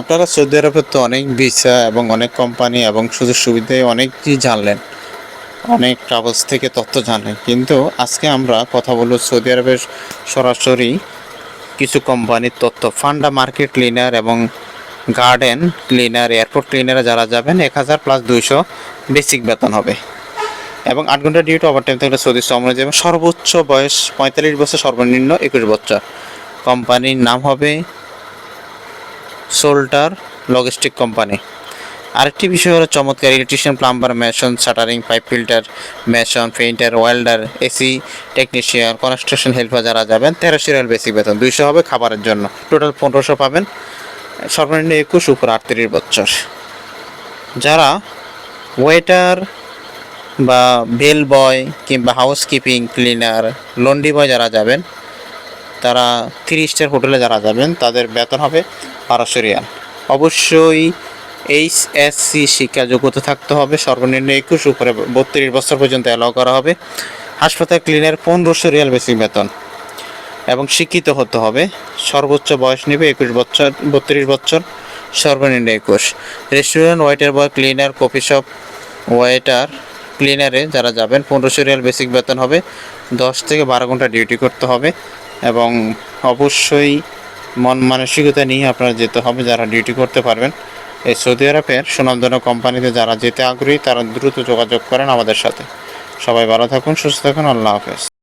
আপনারা সৌদি আরবের তো অনেক ভিসা এবং অনেক কোম্পানি এবং সুযোগ সুবিধায় অনেক কিছু জানলেন? অনেক ট্রাভেলস থেকে তথ্য জানলেন। কিন্তু আজকে আমরা কথা বলব সৌদি আরবের সরাসরি কিছু কোম্পানির তথ্য। ফান্ডা মার্কেট ক্লিনার এবং গার্ডেন ক্লিনার এয়ারপোর্ট ক্লিনারে যারা যাবেন, এক হাজার প্লাস দুইশো বেসিক বেতন হবে। এবং আট ঘণ্টা ডিউটি ওভার টাইম থাকলে সৌদি শ্রম অনুযায়ী এবং সর্বোচ্চ বয়স পঁয়তাল্লিশ বছর, সর্বনিম্ন একুশ বছর। কোম্পানির নাম হবে সোল্টার লজিস্টিক কোম্পানি। আরেকটি বিষয় হলো চমৎকার electrician plumber mason shuttering pipe filter mason painter welder AC technician construction helper যারা যাবেন, তেরোশো রিয়াল বেসিক বেতন, দুইশো হবে খাবারের জন্য। টোটাল পনেরোশো পাবেন। সর্বনিম্ন একুশ, উপর আটত্রিশ বছর যারা ওয়েটার বা বেল বয় কিংবা হাউসকিপিং ক্লিনার লন্ডি বয় যারা যাবেন, তারা থ্রি স্টার হোটেলে যারা যাবেন, তাদের বেতন হবে বারোশো রিয়াল অবশ্যই এইচ এস সি শিক্ষা যোগ্যতা থাকতে হবে। সর্বনিম্ন একুশ, উপরে বত্রিশ বছর পর্যন্ত অ্যালাউ করা হবে। হাসপাতাল ক্লিনার পনেরোশো রিয়াল বেশি বেতন। এবং শিক্ষিত হতে হবে। সর্বোচ্চ বয়স নেবে একুশ বছর, বত্রিশ বছর, সর্বনিম্ন একুশ। Restaurant waiter boy cleaner coffee shop waiter ক্লিনারে যারা যাবেন পনেরোশো রিয়াল বেসিক বেতন হবে। দশ থেকে বারো ঘণ্টা ডিউটি করতে হবে। এবং অবশ্যই মন মানসিকতা নিয়ে আপনারা যেতে হবে, যারা ডিউটি করতে পারবেন। এই সৌদি আরবের সুনামধন্য কোম্পানিতে যারা যেতে আগ্রহী, তারা দ্রুত যোগাযোগ করেন আমাদের সাথে। সবাই ভালো থাকুন, সুস্থ থাকুন, আল্লাহ হাফেজ।